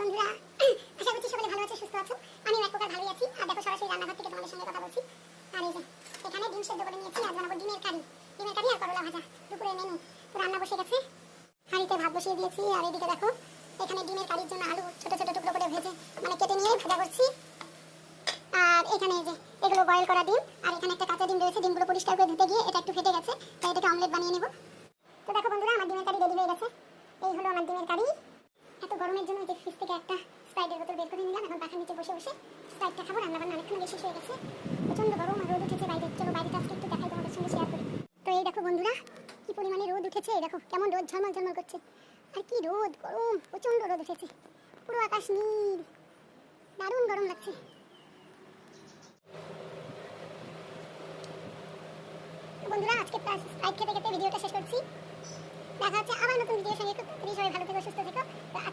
বন্ধুরা, আশা করছি সকলে ভালো আছো, সুস্থ আছো। আমি এক প্রকার ভালোই আছি। আর দেখো, সরাসরি রান্নাঘর থেকে তোমাদের সঙ্গে কথা বলছি। আর এই যে, এখানে ডিম সেদ্ধ করে নিয়েছি। আজ বানাবো ডিমের কারি। ডিমের কারি আর করলা ভাজা। দুপুরের মেনু তো রান্না বসে গেছে। হাঁড়িতে ভাত বসিয়ে দিয়েছি। আর এদিকে দেখো, এখানে ডিমের কারির জন্য আলু ছোট ছোট টুকরো করে ভেজে মানে কেটে নিয়ে ভাজা করছি। আর এখানে যে, এগুলো বয়েল করা ডিম। আর এখানে একটা কাঁচা ডিম রয়েছে। ডিমগুলো পরিষ্কার করে ধুতে গিয়ে এটা একটু ফেটে গেছে। তাই এটাকে অমলেট বানিয়ে নেব। তো দেখো বন্ধুরা, আমার ডিমের কারি রেডি হয়ে গেছে। এই হলো আমার ডিমের কারি। গরমের জন্য যে ফ্রিজ থেকে একটা স্প্রাইটের বোতল বের করে নিলাম, এখন পাখার নিচে বসে বসে স্প্রাইটটা খাব রান্না বান্না অনেকক্ষণ বেশি হয়ে গেছে। প্রচণ্ড গরম আর রোদ উঠেছে বাইরে। চলো বাইরেটা আজকে একটু দেখাই তোমাদের সঙ্গে শেয়ার করি। তো এই দেখো বন্ধুরা, কি পরিমাণে রোদ উঠেছে, এই দেখো কেমন রোদ ঝলমল ঝলমল করছে। আর কি রোদ, গরম প্রচণ্ড রোদ উঠেছে। পুরো আকাশ নীল। দারুণ গরম লাগছে। বন্ধুরা, আজকে স্প্রাইট খেতে খেতে ভিডিওটা শেষ করছি। দেখা হচ্ছে আবার নতুন ভিডিওর সঙ্গে। খুব